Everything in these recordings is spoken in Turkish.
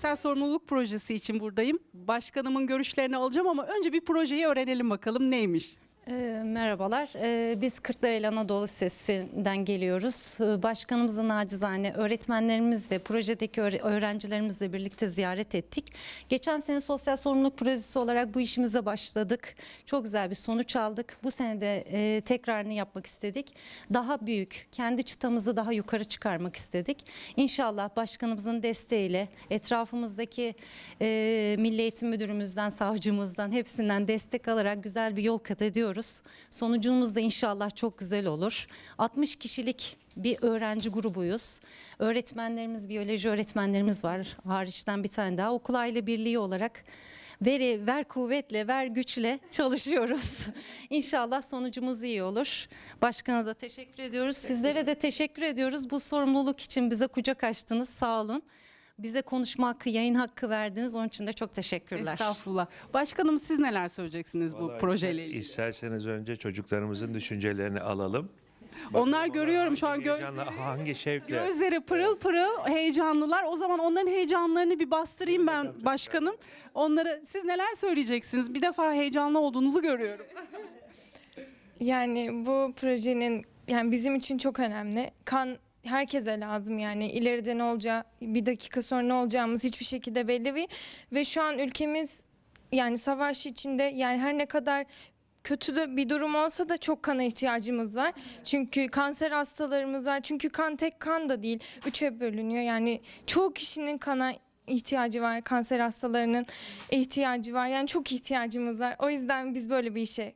sosyal sorumluluk projesi için buradayım. Başkanımın görüşlerini alacağım ama önce bir projeyi öğrenelim bakalım neymiş. Ee, Merhabalar. Ee, Biz Kırklareli Anadolu Lisesi'nden geliyoruz. Ee, Başkanımızın nacizane öğretmenlerimiz ve projedeki öğre- öğrencilerimizle birlikte ziyaret ettik. Geçen sene sosyal sorumluluk projesi olarak bu işimize başladık. Çok güzel bir sonuç aldık. Bu sene de e, tekrarını yapmak istedik. Daha büyük, kendi çıtamızı daha yukarı çıkarmak istedik. İnşallah başkanımızın desteğiyle etrafımızdaki e, Milli Eğitim Müdürümüzden, savcımızdan hepsinden destek alarak güzel bir yol kat ediyoruz. Sonucumuz da inşallah çok güzel olur. 60 kişilik bir öğrenci grubuyuz. Öğretmenlerimiz, biyoloji öğretmenlerimiz var. Hariçten bir tane daha okul aile birliği olarak veri, ver kuvvetle, ver güçle çalışıyoruz. İnşallah sonucumuz iyi olur. Başkana da teşekkür ediyoruz. Sizlere de teşekkür ediyoruz. Bu sorumluluk için bize kucak açtınız. Sağ olun. Bize konuşma hakkı, yayın hakkı verdiniz. Onun için de çok teşekkürler. Estağfurullah. Başkanım siz neler söyleyeceksiniz bu Vallahi projeyle ilgili? İsterseniz önce çocuklarımızın düşüncelerini alalım. Onlar görüyorum şu an göz, heyecanla, hangi şevkle. gözleri pırıl pırıl heyecanlılar. O zaman onların heyecanlarını bir bastırayım ben başkanım. Onlara siz neler söyleyeceksiniz? Bir defa heyecanlı olduğunuzu görüyorum. Yani bu projenin yani bizim için çok önemli. Kan herkese lazım yani ileride ne olacağı bir dakika sonra ne olacağımız hiçbir şekilde belli değil ve şu an ülkemiz yani savaş içinde yani her ne kadar kötü de bir durum olsa da çok kana ihtiyacımız var. Çünkü kanser hastalarımız var. Çünkü kan tek kan da değil. Üçe bölünüyor. Yani çoğu kişinin kana ihtiyacı var. Kanser hastalarının ihtiyacı var. Yani çok ihtiyacımız var. O yüzden biz böyle bir işe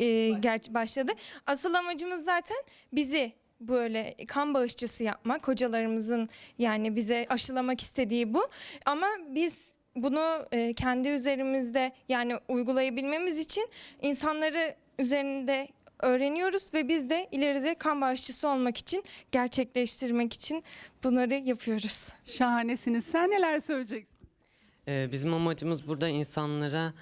e, başladı. Asıl amacımız zaten bizi böyle kan bağışçısı yapmak. Hocalarımızın yani bize aşılamak istediği bu. Ama biz bunu e, kendi üzerimizde yani uygulayabilmemiz için insanları üzerinde öğreniyoruz ve biz de ileride kan bağışçısı olmak için gerçekleştirmek için bunları yapıyoruz. Şahanesiniz. Sen neler söyleyeceksin? Ee, bizim amacımız burada insanlara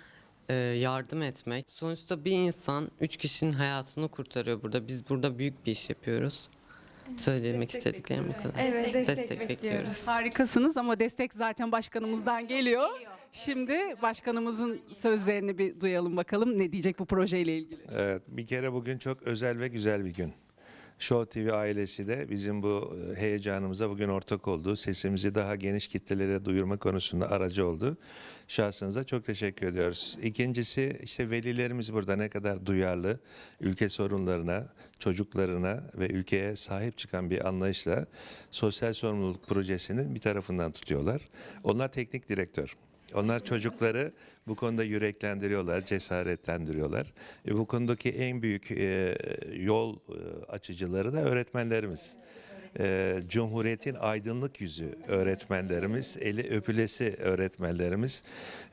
yardım etmek. Sonuçta bir insan üç kişinin hayatını kurtarıyor burada. Biz burada büyük bir iş yapıyoruz. Söylemek istediklerimiz. Evet, destek, Destek bekliyoruz. bekliyoruz. Harikasınız ama destek zaten başkanımızdan geliyor. Şimdi başkanımızın sözlerini bir duyalım bakalım ne diyecek bu projeyle ilgili. Evet, bir kere bugün çok özel ve güzel bir gün. Show TV ailesi de bizim bu e, heyecanımıza bugün ortak oldu. Sesimizi daha geniş kitlelere duyurma konusunda aracı oldu. Şahsınıza çok teşekkür ediyoruz. İkincisi işte velilerimiz burada ne kadar duyarlı, ülke sorunlarına, çocuklarına ve ülkeye sahip çıkan bir anlayışla sosyal sorumluluk projesinin bir tarafından tutuyorlar. Onlar teknik direktör. Onlar çocukları bu konuda yüreklendiriyorlar, cesaretlendiriyorlar. E, bu konudaki en büyük e, yol e, açıcıları da öğretmenlerimiz. E, Cumhuriyetin aydınlık yüzü öğretmenlerimiz, eli öpülesi öğretmenlerimiz.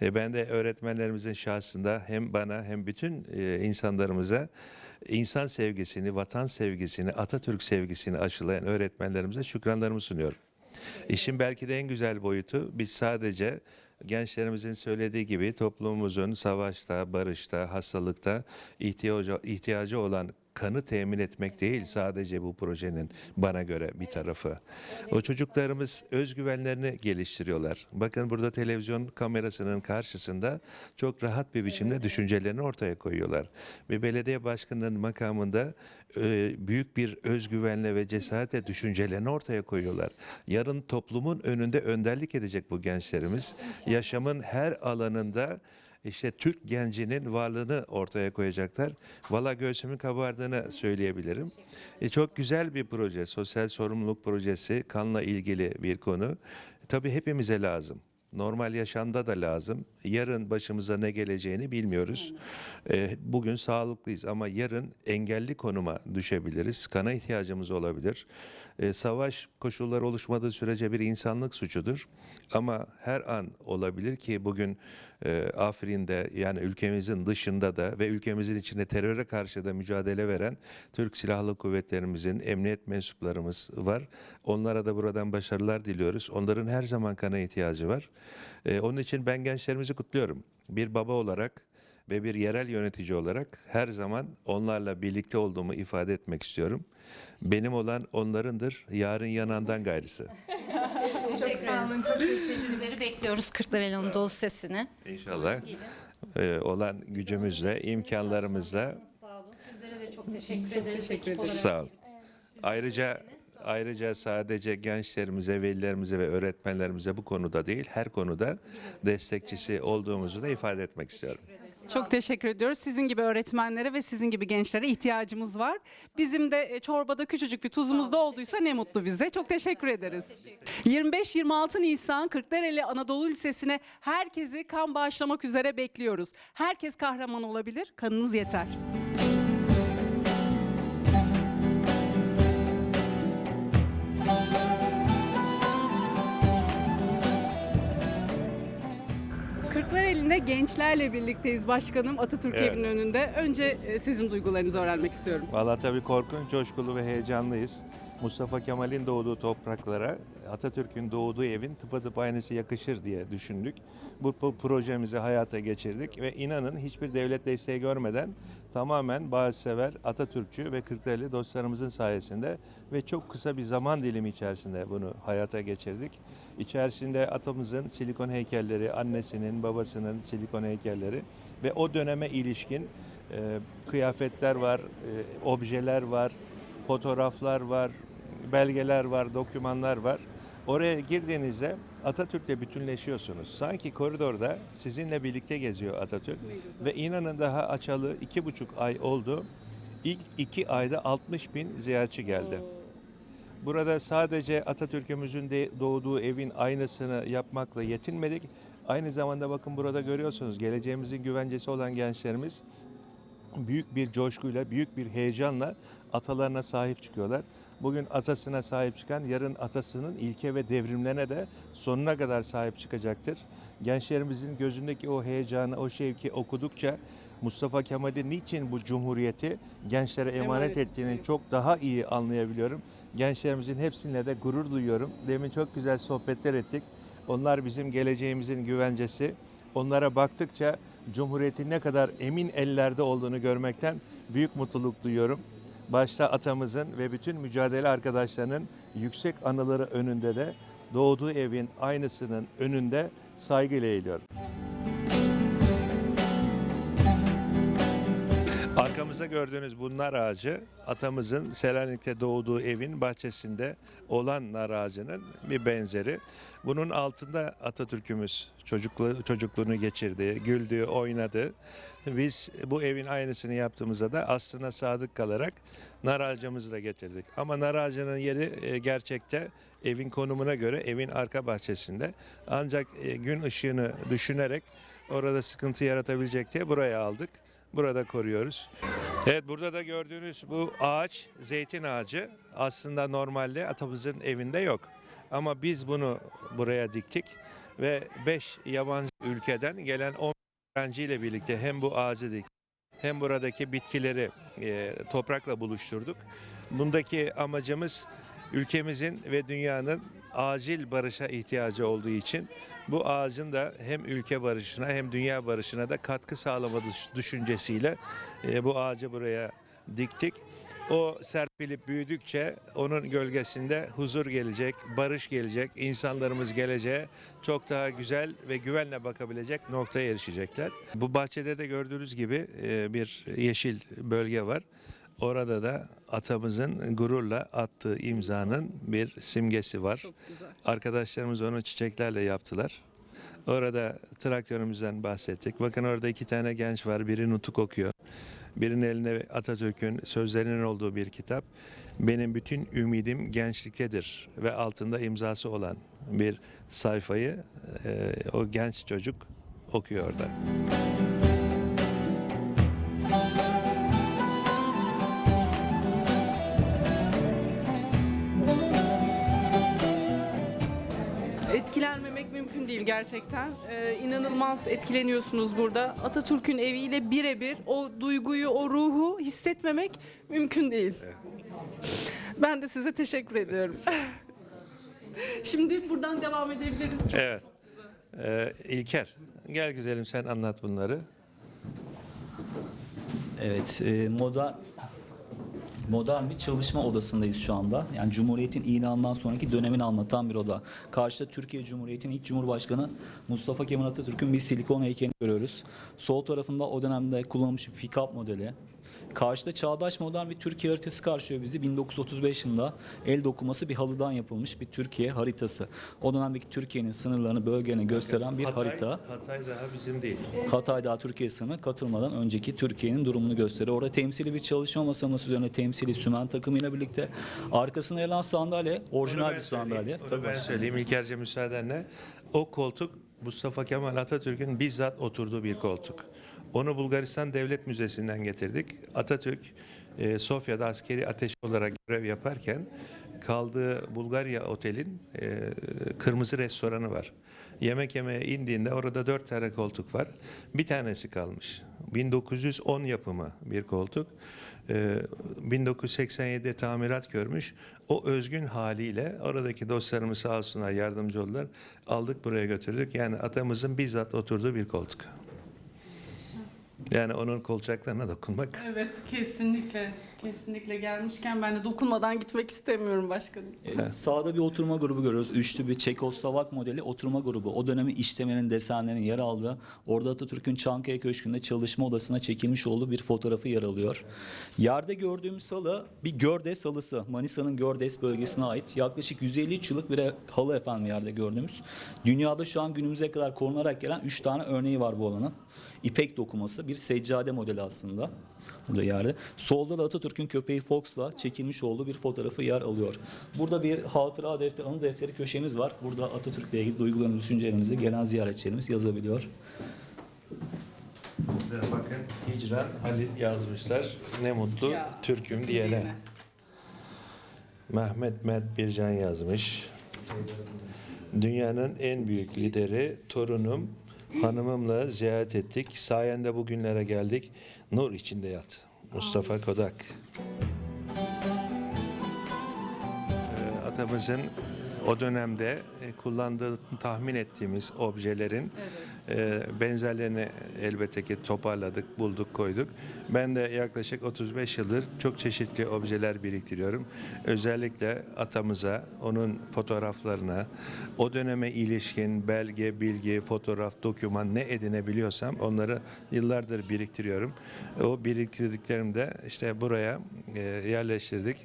E, ben de öğretmenlerimizin şahsında hem bana hem bütün e, insanlarımıza insan sevgisini, vatan sevgisini, Atatürk sevgisini aşılayan öğretmenlerimize şükranlarımı sunuyorum. İşin belki de en güzel boyutu biz sadece gençlerimizin söylediği gibi toplumumuzun savaşta, barışta, hastalıkta ihtiyacı, olan kanı temin etmek değil sadece bu projenin bana göre bir tarafı. O çocuklarımız özgüvenlerini geliştiriyorlar. Bakın burada televizyon kamerasının karşısında çok rahat bir biçimde düşüncelerini ortaya koyuyorlar. Ve belediye başkanının makamında e, büyük bir özgüvenle ve cesaretle düşüncelerini ortaya koyuyorlar. Yarın toplumun önünde önderlik edecek bu gençlerimiz. Yaşamın her alanında işte Türk gencinin varlığını ortaya koyacaklar. Valla göğsümün kabardığını söyleyebilirim. E, çok güzel bir proje, sosyal sorumluluk projesi, kanla ilgili bir konu. Tabii hepimize lazım. Normal yaşamda da lazım. Yarın başımıza ne geleceğini bilmiyoruz. E, bugün sağlıklıyız ama yarın engelli konuma düşebiliriz. Kana ihtiyacımız olabilir. E, savaş koşulları oluşmadığı sürece bir insanlık suçudur. Ama her an olabilir ki bugün e, Afrin'de yani ülkemizin dışında da ve ülkemizin içinde teröre karşı da mücadele veren Türk Silahlı Kuvvetlerimizin emniyet mensuplarımız var. Onlara da buradan başarılar diliyoruz. Onların her zaman kana ihtiyacı var. E, onun için ben gençlerimizi kutluyorum. Bir baba olarak ve bir yerel yönetici olarak her zaman onlarla birlikte olduğumu ifade etmek istiyorum. Benim olan onlarındır, yarın yanandan gayrısı. Sağ olun çok teşekkür Sizleri bekliyoruz Kırklareli Anadolu Lisesi'ne. İnşallah e, olan gücümüzle, imkanlarımızla Sağ olun. Sizlere de çok teşekkür ederiz. Ekip olarak. sağ ol. Ayrıca ayrıca sadece gençlerimize, velilerimize ve öğretmenlerimize bu konuda değil, her konuda destekçisi olduğumuzu da ifade etmek istiyorum. Çok teşekkür ediyoruz. Sizin gibi öğretmenlere ve sizin gibi gençlere ihtiyacımız var. Bizim de e, çorbada küçücük bir tuzumuz da olduysa ne mutlu bize. Çok teşekkür ederiz. 25-26 Nisan Kırklareli Anadolu Lisesi'ne herkesi kan bağışlamak üzere bekliyoruz. Herkes kahraman olabilir, kanınız yeter. Kırklareli'nde gençlerle birlikteyiz başkanım Atatürk Evet. Evi'nin önünde. Önce e, sizin duygularınızı öğrenmek istiyorum. Vallahi tabii korkunç, coşkulu ve heyecanlıyız. Mustafa Kemal'in doğduğu topraklara Atatürk'ün doğduğu evin tıpatıp aynısı yakışır diye düşündük. Bu, bu projemizi hayata geçirdik ve inanın hiçbir devlet desteği görmeden tamamen bağışsever, Atatürkçü ve Kırklareli dostlarımızın sayesinde ve çok kısa bir zaman dilimi içerisinde bunu hayata geçirdik. İçerisinde atamızın silikon heykelleri, annesinin, babasının silikon heykelleri ve o döneme ilişkin e, kıyafetler var, e, objeler var, fotoğraflar var, belgeler var, dokümanlar var. Oraya girdiğinizde Atatürk'le bütünleşiyorsunuz. Sanki koridorda sizinle birlikte geziyor Atatürk. Ve inanın daha açalı iki buçuk ay oldu. İlk iki ayda 60 bin ziyaretçi geldi. Burada sadece Atatürk'ümüzün de doğduğu evin aynısını yapmakla yetinmedik. Aynı zamanda bakın burada görüyorsunuz geleceğimizin güvencesi olan gençlerimiz büyük bir coşkuyla, büyük bir heyecanla atalarına sahip çıkıyorlar. Bugün atasına sahip çıkan yarın atasının ilke ve devrimlerine de sonuna kadar sahip çıkacaktır. Gençlerimizin gözündeki o heyecanı, o şevki okudukça Mustafa Kemal'in niçin bu cumhuriyeti gençlere emanet ettiğini çok daha iyi anlayabiliyorum. Gençlerimizin hepsiyle de gurur duyuyorum. Demin çok güzel sohbetler ettik. Onlar bizim geleceğimizin güvencesi. Onlara baktıkça Cumhuriyet'in ne kadar emin ellerde olduğunu görmekten büyük mutluluk duyuyorum. Başta atamızın ve bütün mücadele arkadaşlarının yüksek anıları önünde de doğduğu evin aynısının önünde saygıyla eğiliyorum. Arkamızda gördüğünüz bu nar ağacı atamızın Selanik'te doğduğu evin bahçesinde olan nar ağacının bir benzeri. Bunun altında Atatürk'ümüz çocuklu, çocukluğunu geçirdi, güldü, oynadı. Biz bu evin aynısını yaptığımızda da aslına sadık kalarak nar ağacımızı da getirdik. Ama nar ağacının yeri e, gerçekte evin konumuna göre evin arka bahçesinde. Ancak e, gün ışığını düşünerek orada sıkıntı yaratabilecek diye buraya aldık. Burada koruyoruz. Evet burada da gördüğünüz bu ağaç zeytin ağacı aslında normalde atamızın evinde yok. Ama biz bunu buraya diktik ve 5 yabancı ülkeden gelen 10 öğrenciyle birlikte hem bu ağacı diktik hem buradaki bitkileri e, toprakla buluşturduk. Bundaki amacımız ülkemizin ve dünyanın acil barışa ihtiyacı olduğu için bu ağacın da hem ülke barışına hem dünya barışına da katkı sağlama düş- düşüncesiyle e, bu ağacı buraya diktik. O serpilip büyüdükçe onun gölgesinde huzur gelecek, barış gelecek, insanlarımız geleceğe çok daha güzel ve güvenle bakabilecek noktaya erişecekler. Bu bahçede de gördüğünüz gibi e, bir yeşil bölge var. Orada da atamızın gururla attığı imzanın bir simgesi var. Arkadaşlarımız onu çiçeklerle yaptılar. Orada traktörümüzden bahsettik. Bakın orada iki tane genç var. Biri nutuk okuyor. Birinin eline Atatürk'ün sözlerinin olduğu bir kitap. Benim bütün ümidim gençliktedir ve altında imzası olan bir sayfayı e, o genç çocuk okuyor orada. Etkilenmemek gerçekten. Ee, inanılmaz etkileniyorsunuz burada. Atatürk'ün eviyle birebir o duyguyu, o ruhu hissetmemek mümkün değil. Ben de size teşekkür ediyorum. Şimdi buradan devam edebiliriz. Evet. Ee, İlker, gel güzelim sen anlat bunları. Evet, e, moda modern bir çalışma odasındayız şu anda. Yani Cumhuriyet'in ilanından sonraki dönemini anlatan bir oda. Karşıda Türkiye Cumhuriyeti'nin ilk Cumhurbaşkanı Mustafa Kemal Atatürk'ün bir silikon heykelini görüyoruz. Sol tarafında o dönemde kullanılmış bir pick-up modeli. Karşıda çağdaş modern bir Türkiye haritası karşılıyor bizi. 1935 yılında el dokuması bir halıdan yapılmış bir Türkiye haritası. O dönemdeki Türkiye'nin sınırlarını, bölgelerini gösteren bir Hatay, harita. Hatay daha bizim değil. Hatay daha Türkiye sınırına katılmadan önceki Türkiye'nin durumunu gösteriyor. Orada temsili bir çalışma masamız üzerine temsili sümen takımıyla birlikte arkasına yer alan sandalye orijinal bir sandalye. Onu ben söyleyeyim İlkerce müsaadenle. O koltuk Mustafa Kemal Atatürk'ün bizzat oturduğu bir koltuk. Onu Bulgaristan Devlet Müzesi'nden getirdik. Atatürk e, Sofya'da askeri ateş olarak görev yaparken kaldığı Bulgarya Otel'in e, kırmızı restoranı var. Yemek yemeye indiğinde orada dört tane koltuk var. Bir tanesi kalmış. 1910 yapımı bir koltuk. Ee, 1987'de tamirat görmüş. O özgün haliyle oradaki dostlarımız sağ olsunlar yardımcı oldular. Aldık buraya götürdük. Yani atamızın bizzat oturduğu bir koltuk. Yani onun kolçaklarına dokunmak Evet kesinlikle. Kesinlikle gelmişken ben de dokunmadan gitmek istemiyorum başkanım. E, Sağda bir oturma grubu görüyoruz. Üçlü bir Çekoslovak modeli oturma grubu. O dönemin işlemenin, desenlerin yer aldığı, orada Atatürk'ün Çankaya Köşkü'nde çalışma odasına çekilmiş olduğu bir fotoğrafı yer alıyor. Yerde gördüğümüz halı bir Gördes halısı. Manisa'nın Gördes bölgesine ait. Yaklaşık 153 yıllık bir halı efendim yerde gördüğümüz. Dünyada şu an günümüze kadar korunarak gelen 3 tane örneği var bu alanın. İpek dokuması, bir seccade modeli aslında. Burada yerde. Solda da Atatürk'ün köpeği Fox'la çekilmiş olduğu bir fotoğrafı yer alıyor. Burada bir hatıra defteri, anı defteri köşemiz var. Burada Atatürk'le ilgili duygularımızı, düşüncelerimizi gelen ziyaretçilerimiz yazabiliyor. Burada bakın Hicran Halil yazmışlar. Ne mutlu Ya, Türk'üm diyene. Mehmet Mert Bircan yazmış. Dünyanın en büyük lideri torunum hanımımla ziyaret ettik. Sayende bugünlere geldik. Nur içinde yat. Mustafa Kodak. Ee, Atamızın o dönemde e, kullandığı tahmin ettiğimiz objelerin e, benzerlerini elbette ki toparladık, bulduk, koyduk. Ben de yaklaşık 35 yıldır çok çeşitli objeler biriktiriyorum. Özellikle atamıza, onun fotoğraflarına, o döneme ilişkin belge, bilgi, fotoğraf, doküman ne edinebiliyorsam onları yıllardır biriktiriyorum. O biriktirdiklerimi de işte buraya e, yerleştirdik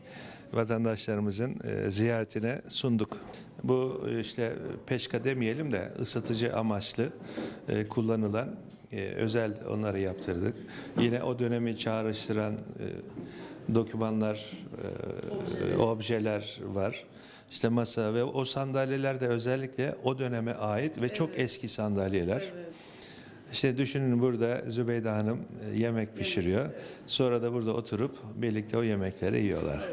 vatandaşlarımızın e, ziyaretine sunduk. Bu e, işte peşka demeyelim de ısıtıcı amaçlı e, kullanılan e, özel onları yaptırdık. Yine o dönemi çağrıştıran dokümanlar, objeler var. İşte masa ve o sandalyeler de özellikle o döneme ait ve çok eski sandalyeler. İşte düşünün burada Zübeyde Hanım yemek pişiriyor. Sonra da burada oturup birlikte o yemekleri yiyorlar.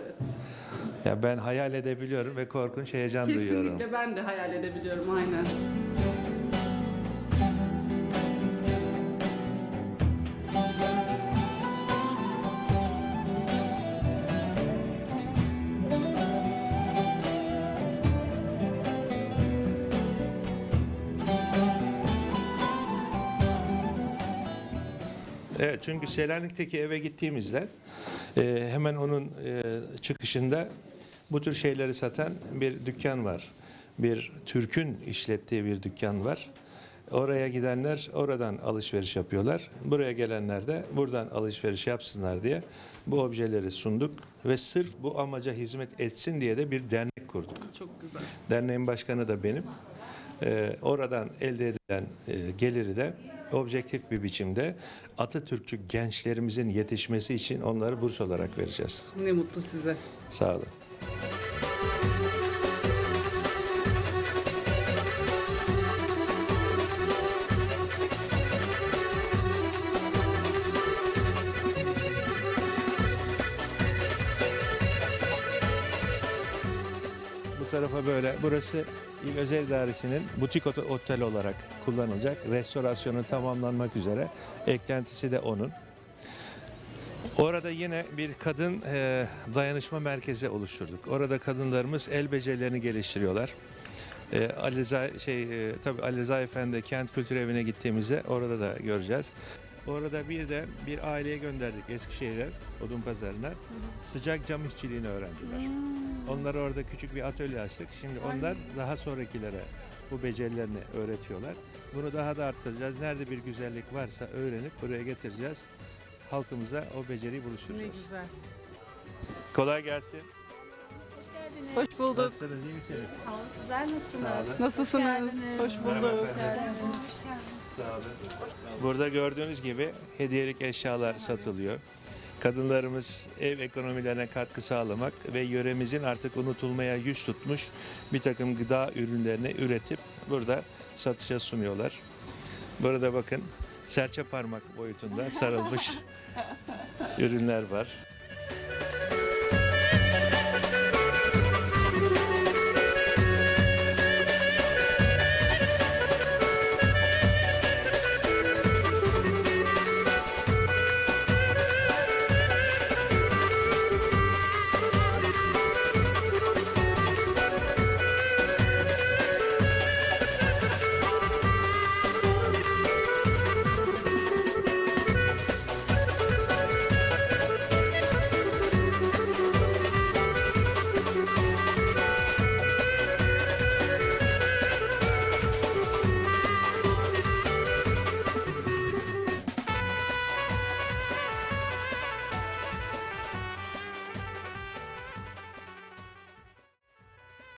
Ya ben hayal edebiliyorum ve korkunç heyecan duyuyorum. Kesinlikle ben de hayal edebiliyorum aynen. Evet çünkü Selanik'teki eve gittiğimizde e, hemen onun e, çıkışında bu tür şeyleri satan bir dükkan var. Bir Türk'ün işlettiği bir dükkan var. Oraya gidenler oradan alışveriş yapıyorlar. Buraya gelenler de buradan alışveriş yapsınlar diye bu objeleri sunduk ve sırf bu amaca hizmet etsin diye de bir dernek kurduk. Çok güzel. Derneğin başkanı da benim. Ee, oradan elde edilen e, geliri de objektif bir biçimde Atatürkçü gençlerimizin yetişmesi için onları burs olarak vereceğiz. Ne mutlu size. Sağ olun. Bu tarafa böyle. Burası İl Özel İdaresi'nin butik ot- otel olarak kullanılacak. Restorasyonu tamamlanmak üzere. Eklentisi de onun. Orada yine bir kadın e, dayanışma merkezi oluşturduk. Orada kadınlarımız el becerilerini geliştiriyorlar. E, Ali Rıza, şey, e, tabii Ali Rıza Efendi Kent Kültür Evi'ne gittiğimizde orada da göreceğiz. Orada bir de bir aileye gönderdik Eskişehir'e, odun pazarına. Sıcak cam işçiliğini öğrendiler. Onlar orada küçük bir atölye açtık. Şimdi onlar daha sonrakilere bu becerilerini öğretiyorlar. Bunu daha da arttıracağız. Nerede bir güzellik varsa öğrenip buraya getireceğiz. Halkımıza o beceriyi Ne buluşturacağız. güzel. Kolay gelsin. Hoş bulduk. Nasılsınız, iyi misiniz? Sizler nasılsınız? Nasılsınız? Hoş bulduk. Sağ olun. Burada gördüğünüz gibi hediyelik eşyalar satılıyor. Kadınlarımız ev ekonomilerine katkı sağlamak ve yöremizin artık unutulmaya yüz tutmuş bir takım gıda ürünlerini üretip burada satışa sunuyorlar. Burada bakın serçe parmak boyutunda sarılmış ürünler var.